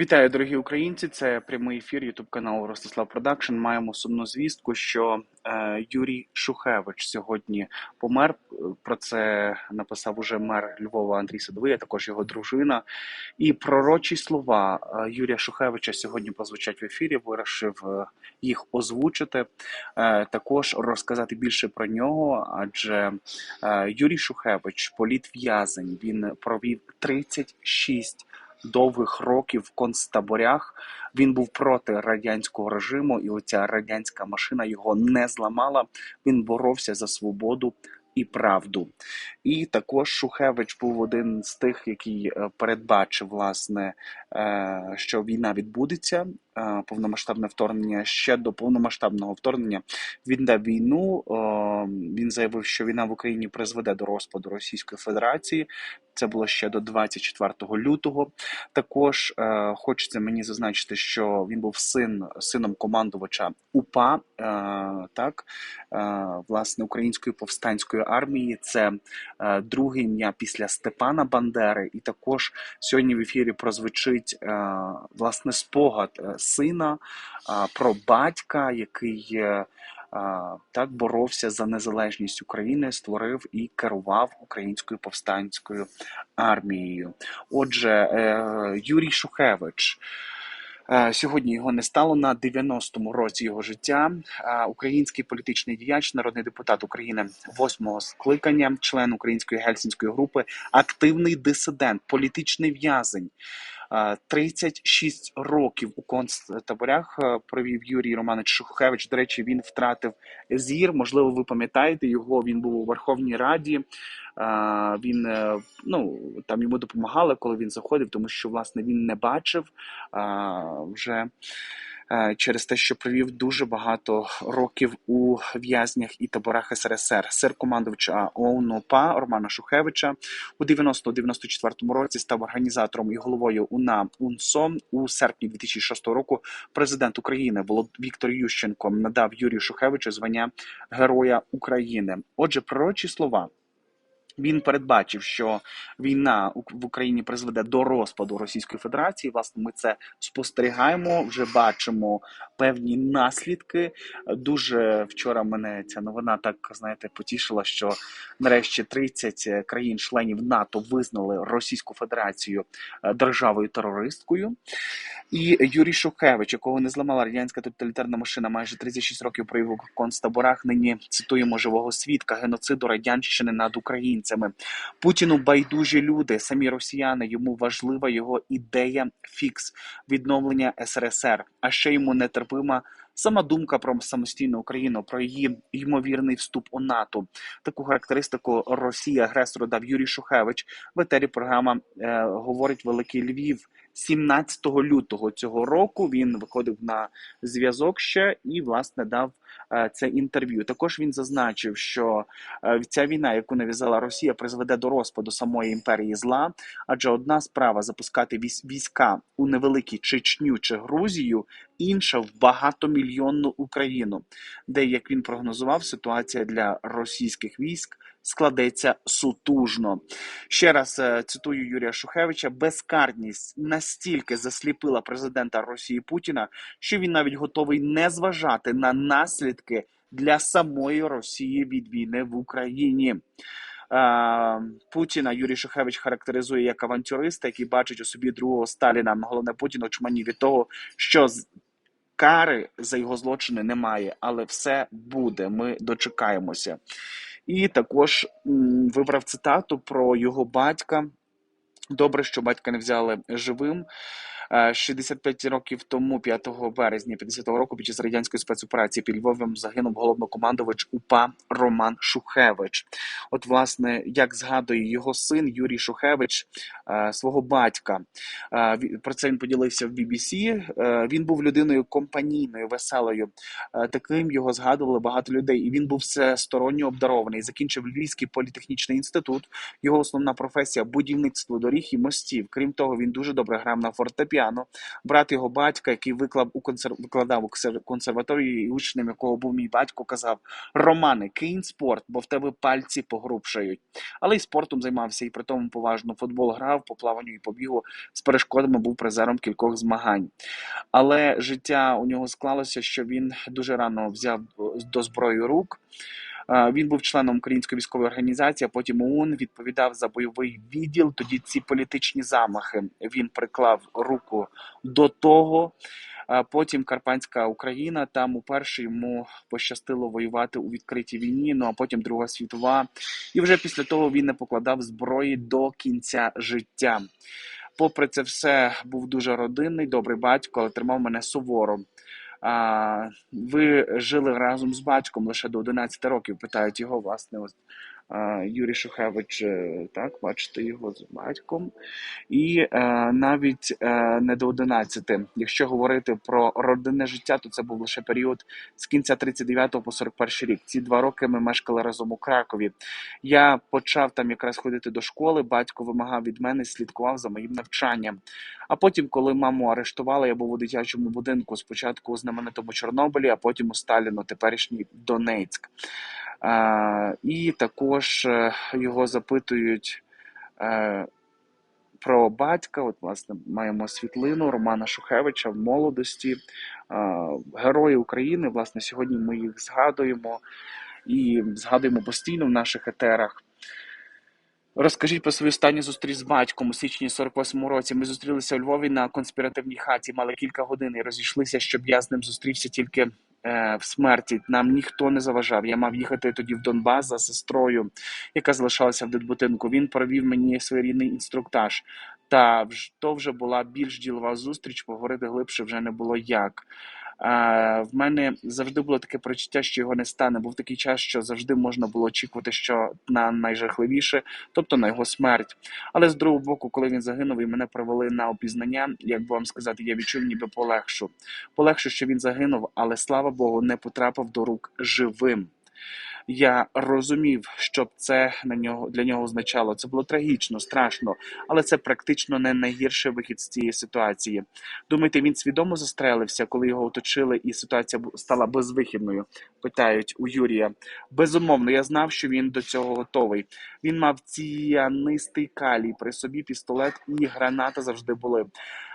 Вітаю, дорогі українці! Це прямий ефір Ютуб каналу Ростислав Продакшн. Маємо сумну звістку, що е, Юрій Шухевич сьогодні помер. Про це написав уже мер Львова Андрій Садовий, а також його дружина. І пророчі слова е, Юрія Шухевича сьогодні прозвучать в ефірі. Вирішив е, їх озвучити, е, також розказати більше про нього. Адже е, Юрій Шухевич, політв'язень, він провів 36 довгих років в концтаборях. Він був проти радянського режиму, і оця радянська машина його не зламала. Він боровся за свободу. І правду, і також Шухевич був один з тих, який е, передбачив власне, що війна відбудеться. е, Повномасштабне вторгнення ще до повномасштабного вторгнення. Він дав війну. е, Він заявив, що війна в Україні призведе до розпаду Російської Федерації. Це було ще до 24 лютого. Також е, хочеться мені зазначити, що він був син сином командувача УПА, е, так е, власне української повстанської армії. Це е, друге ім'я після Степана Бандери, і також сьогодні в ефірі прозвучить е, власне спогад е, сина е, про батька, який. так боровся за незалежність України, створив і керував українською повстанською армією. Отже, Юрій Шухевич. Сьогодні його не стало на 90-му році його життя. Український політичний діяч, народний депутат України восьмого скликання, член української гельсінської групи, активний дисидент, політичний в'язень. Е, 36 років у концтаборях е, провів Юрій Романович Шухевич. До речі, він втратив зір. Можливо, ви пам'ятаєте його. Він був у Верховній Раді. Він е, ну там йому допомагали, коли він заходив, тому що власне він не бачив вже. Е, Через те, що провів дуже багато років у в'язнях і таборах СРСР, сер командувача ОУН Романа Шухевича у 90-94 році став організатором і головою УНА УНСО у серпні 2006 року. Президент України. Віктор Ющенко надав Юрію Шухевичу звання Героя України. Отже, пророчі слова. Він передбачив, що війна в Україні призведе до розпаду Російської Федерації. Власне, ми це спостерігаємо, вже бачимо певні наслідки. Дуже вчора мене ця новина так знаєте потішила, що нарешті 30 країн-членів НАТО визнали Російську Федерацію е, державою терористкою. І Юрій Шухевич, якого не зламала радянська тоталітарна машина, майже 36 років провів у концтаборах. Нині цитуємо живого свідка геноциду радянщини над українцями. Путіну байдужі люди, самі росіяни. Йому важлива його ідея фікс відновлення СРСР. А ще йому нетерпима. Сама думка про самостійну Україну, про її ймовірний вступ у НАТО. Таку характеристику Росії агресору дав Юрій Шухевич. В етері програма е, говорить Великий Львів. 17 лютого цього року він виходив на зв'язок ще і власне дав е, це інтерв'ю. Також він зазначив, що е, ця війна, яку нав'язала Росія, призведе до розпаду самої імперії зла. Адже одна справа запускати військ- війська у невеликі Чечню чи Грузію, інша в багатомільйонну Україну, де як він прогнозував, ситуація для російських військ складеться сутужно. Ще раз е, цитую Юрія Шухевича: безкарність настільки засліпила президента Росії Путіна, що він навіть готовий не зважати на наслідки для самої Росії від війни в Україні. Е, Путіна Юрій Шухевич характеризує як авантюриста, який бачить у собі другого Сталіна. Головне Путін очмані від того, що кари за його злочини немає, але все буде. Ми дочекаємося. І також вибрав цитату про його батька. Добре, що батька не взяли живим. Е, 65 років тому, 5 березня 50-го року, під час радянської спецоперації під Львовом загинув головнокомандувач УПА Роман Шухевич. От, власне, як згадує його син Юрій Шухевич, е, свого батька. Е, Про це він поділився в BBC. Е, Він був людиною компанійною, веселою. Е, Таким його згадували багато людей. І він був всесторонньо обдарований. Закінчив Львівський політехнічний інститут. Його основна професія будівництво доріг і мостів. Крім того, він дуже добре грав на фортепіано. Фортепіано, брат його батька, який виклав у консер... викладав у консерваторії, і учнем якого був мій батько, казав: Романе, кинь спорт, бо в тебе пальці погрубшають. Але й спортом займався, і при тому поважно футбол грав, по плаванню і по бігу з перешкодами був призером кількох змагань. Але життя у нього склалося, що він дуже рано взяв до зброї рук. Він був членом української військової організації, а потім ОУН відповідав за бойовий відділ. Тоді ці політичні замахи він приклав руку до того. Потім Карпатська Україна, там уперше йому пощастило воювати у відкритій війні. Ну а потім Друга світова. І вже після того він не покладав зброї до кінця життя. Попри це все, був дуже родинний, добрий батько, але тримав мене суворо. А, ви жили разом з батьком лише до 11 років, питають його, власне, ось Юрій Шухевич, е, так, бачите його з батьком. І е, навіть е, не до 11. Якщо говорити про родинне життя, то це був лише період з кінця 39 по 41 рік. Ці два роки ми мешкали разом у Кракові. Я почав там якраз ходити до школи. Батько вимагав від мене, слідкував за моїм навчанням. А потім, коли маму арештували, я був у дитячому будинку. Спочатку у знаменитому Чорнобилі, а потім у Сталіно, теперішній Донецьк. І також е, його запитують. е, про батька. От, власне, маємо світлину Романа Шухевича в молодості, а, герої України. Власне, сьогодні ми їх згадуємо і згадуємо постійно в наших етерах. Розкажіть про свою останню зустріч з батьком у січні 48-му році. Ми зустрілися у Львові на конспіративній хаті, мали кілька годин і розійшлися, щоб я з ним зустрівся тільки е, в смерті. Нам ніхто не заважав. Я мав їхати тоді в Донбас за сестрою, яка залишалася в дитбудинку. Він провів мені своєрідний інструктаж. Та то вже була більш ділова зустріч, поговорити глибше вже не було як. В мене завжди було таке прочуття, що його не стане. Був такий час, що завжди можна було очікувати, що на найжахливіше, тобто на його смерть. Але з другого боку, коли він загинув і мене провели на опізнання, як би вам сказати, я відчув ніби полегшу. Полегшу, що він загинув, але слава Богу, не потрапив до рук живим. Я розумів, що це на нього для нього означало. Це було трагічно, страшно, але це практично не найгірший вихід з цієї ситуації. Думаєте, він свідомо застрелився, коли його оточили, і ситуація стала безвихідною? Питають у Юрія. Безумовно, я знав, що він до цього готовий. Він мав ціанистий калій при собі, пістолет і граната завжди були.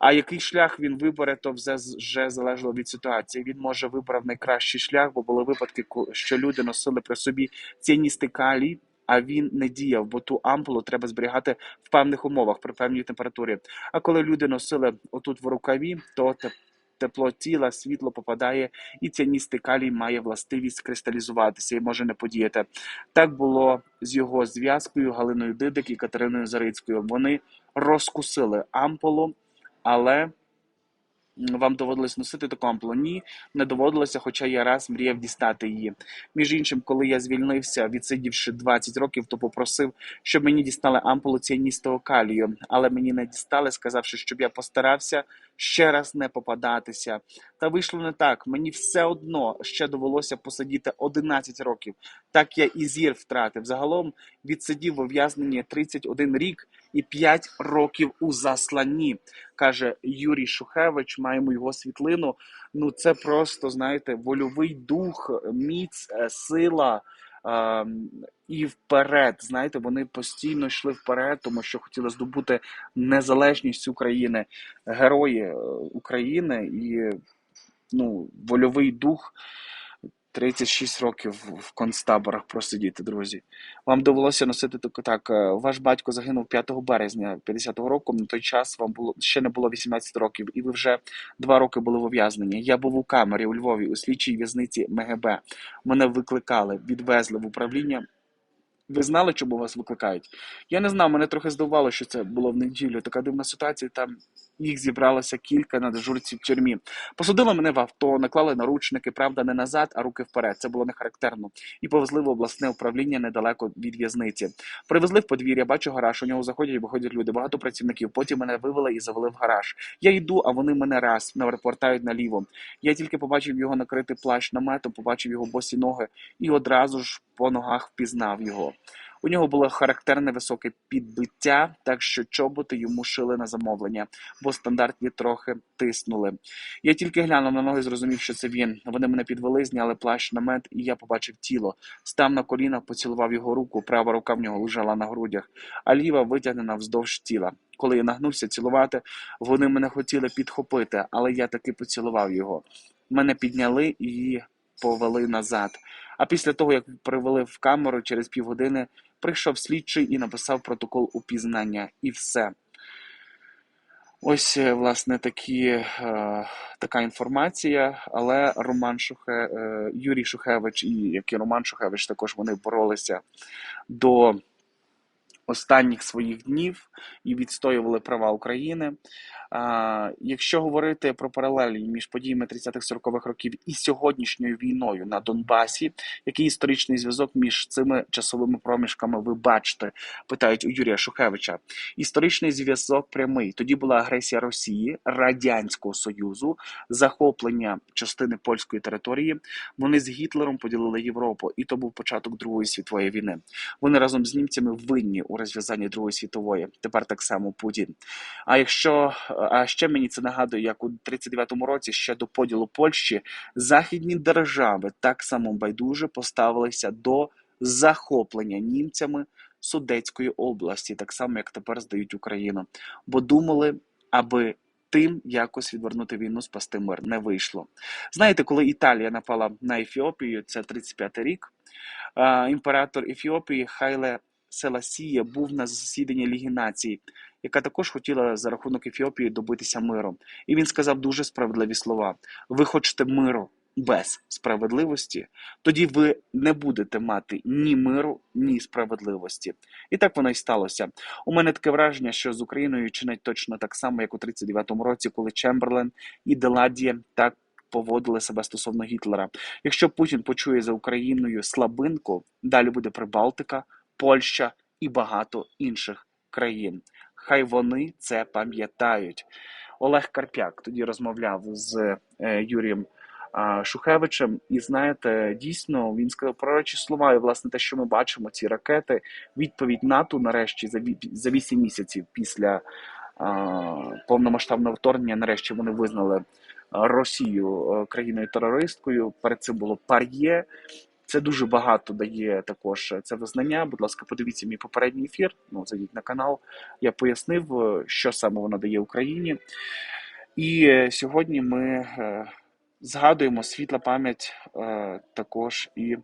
А який шлях він вибере, то вже, залежало від ситуації. Він може вибрав найкращий шлях, бо були випадки, що люди носили при собі ціаністий калій, а він не діяв, бо ту ампулу треба зберігати в певних умовах при певній температурі. А коли люди носили отут в рукаві, то те- тепло тіла, світло попадає, і ціаністий калій має властивість кристалізуватися і може не подіяти. Так було з його зв'язкою Галиною Дидик і Катериною Зарицькою. Вони розкусили ампулу, але вам доводилось носити таку ампулу? Не доводилося, хоча я раз мріяв дістати її. Між іншим, коли я звільнився, відсидівши 20 років, то попросив, щоб мені дістали ампулу ціаністого калію, але мені не дістали, сказавши, щоб я постарався ще раз не попадатися. Та вийшло не так. Мені все одно ще довелося посидіти 11 років. Так я і зір втратив. Загалом відсидів в ув'язненні 31 рік і 5 років у засланні, каже Юрій Шухевич. Маємо його світлину. Ну це просто знаєте, вольовий дух, міць, е, сила. ем, І вперед, знаєте, вони постійно йшли вперед, тому що хотіли здобути незалежність України, герої е, України і ну, вольовий дух 36 років в концтаборах просидіти, друзі. Вам довелося носити так, так. е, Ваш батько загинув 5 березня 50-го року. На той час вам було ще не було 18 років, і ви вже два роки були в ув'язненні. Я був у камері у Львові у слідчій в'язниці МГБ. Мене викликали, відвезли в управління. Ви знали, чому вас викликають? Я не знав, мене трохи здивувало, що це було в неділю. Така дивна ситуація. Там їх зібралося кілька на дежурці в тюрмі. Посадили мене в авто, наклали наручники, правда, не назад, а руки вперед. Це було не характерно. І повезли в обласне управління недалеко від в'язниці. Привезли в подвір'я, бачу гараж. У нього заходять і виходять люди, багато працівників. Потім мене вивели і завели в гараж. Я йду, а вони мене раз повертають наліво. Я тільки побачив його накритий плащ наметом, побачив його босі ноги і одразу ж по ногах впізнав його. У нього було характерне високе підбиття, так що чоботи йому шили на замовлення, бо стандартні трохи тиснули. Я тільки глянув на ноги, зрозумів, що це він. Вони мене підвели, зняли плащ намет, і я побачив тіло. Став на колінах, поцілував його руку, права рука в нього лежала на грудях, а ліва витягнена вздовж тіла. Коли я нагнувся цілувати, вони мене хотіли підхопити, але я таки поцілував його. Мене підняли і повели назад. А після того, як привели в камеру через півгодини, прийшов слідчий і написав протокол упізнання. І все. Ось, е, власне, такі, е, така інформація. Але Роман Шухе, е, Юрій Шухевич і як і Роман Шухевич також вони боролися до останніх своїх днів і відстоювали права України. А, Якщо говорити про паралелі між подіями 30-40-х років і сьогоднішньою війною на Донбасі, який історичний зв'язок між цими часовими проміжками ви бачите, питають у Юрія Шухевича. Історичний зв'язок прямий. Тоді була агресія Росії, Радянського Союзу, захоплення частини польської території. Вони з Гітлером поділили Європу, і то був початок Другої світової війни. Вони разом з німцями винні у розв'язанні Другої світової. Тепер так само Путін. А якщо а ще мені це нагадує, як у 39-му році ще до поділу Польщі західні держави так само байдуже поставилися до захоплення німцями Судецької області, так само як тепер здають Україну, бо думали, аби тим якось відвернути війну, спасти мир не вийшло. Знаєте, коли Італія напала на Ефіопію, це 35-й рік. Імператор Ефіопії Хайле Селасія був на засіданні Ліги націй, яка також хотіла за рахунок Ефіопії добитися миру. І він сказав дуже справедливі слова: ви хочете миру без справедливості, тоді ви не будете мати ні миру, ні справедливості. І так воно й сталося. У мене таке враження, що з Україною чинить точно так само, як у 39-му році, коли Чемберлен і Деладія так. Поводили себе стосовно Гітлера. Якщо Путін почує за Україною слабинку, далі буде Прибалтика, Польща і багато інших країн. Хай вони це пам'ятають. Олег Карпяк тоді розмовляв з е, Юрієм Шухевичем, і знаєте, дійсно він сказав пророчі слова. І власне те, що ми бачимо, ці ракети, відповідь НАТО нарешті за 8 місяців після повномасштабного вторгнення. Нарешті вони визнали Росію е, країною терористкою. Перед цим було пар'є. Це дуже багато дає також це визнання. Будь ласка, подивіться мій попередній ефір. Ну, зайдіть на канал. Я пояснив, е, що саме воно дає Україні. І е, сьогодні ми е, згадуємо світла пам'ять також і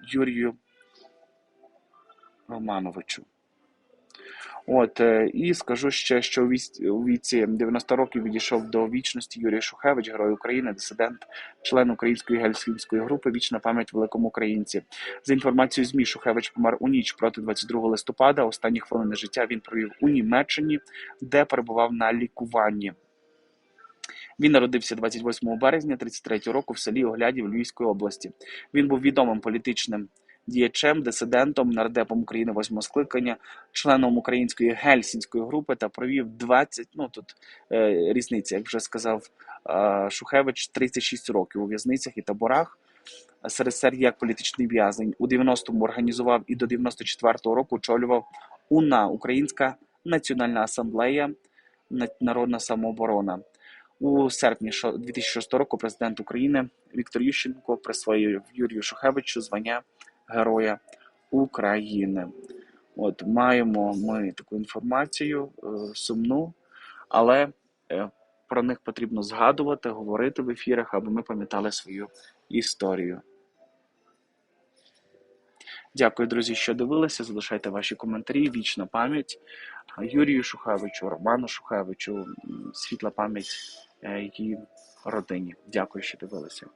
Юрію Романовичу. От е, і скажу ще, що у віці 90 років відійшов до вічності Юрій Шухевич, герой України, дисидент, член української гельсінської групи Вічна пам'ять великому українці. За інформацією змі Шухевич помер у ніч проти 22 листопада. Останні хвилини життя він провів у Німеччині, де перебував на лікуванні. Він народився 28 березня 33 року в селі Оглядів Львівської області. Він був відомим політичним діячем, дисидентом, нардепом України восьмого скликання, членом української гельсінської групи та провів 20, ну тут е, різниця, як вже сказав е, Шухевич, 36 років у в'язницях і таборах. СРСР як політичний в'язень у 90-му організував і до 94-го року очолював УНА Українська Національна асамблея, Народна самооборона. У серпні 2006 року президент України Віктор Ющенко присвоїв Юрію Шухевичу звання Героя України. От маємо ми таку інформацію е, сумну, але е, про них потрібно згадувати, говорити в ефірах, аби ми пам'ятали свою історію. Дякую, друзі, що дивилися. Залишайте ваші коментарі. Вічна пам'ять Юрію Шухевичу, Роману Шухевичу, світла пам'ять е, її родині. Дякую, що дивилися.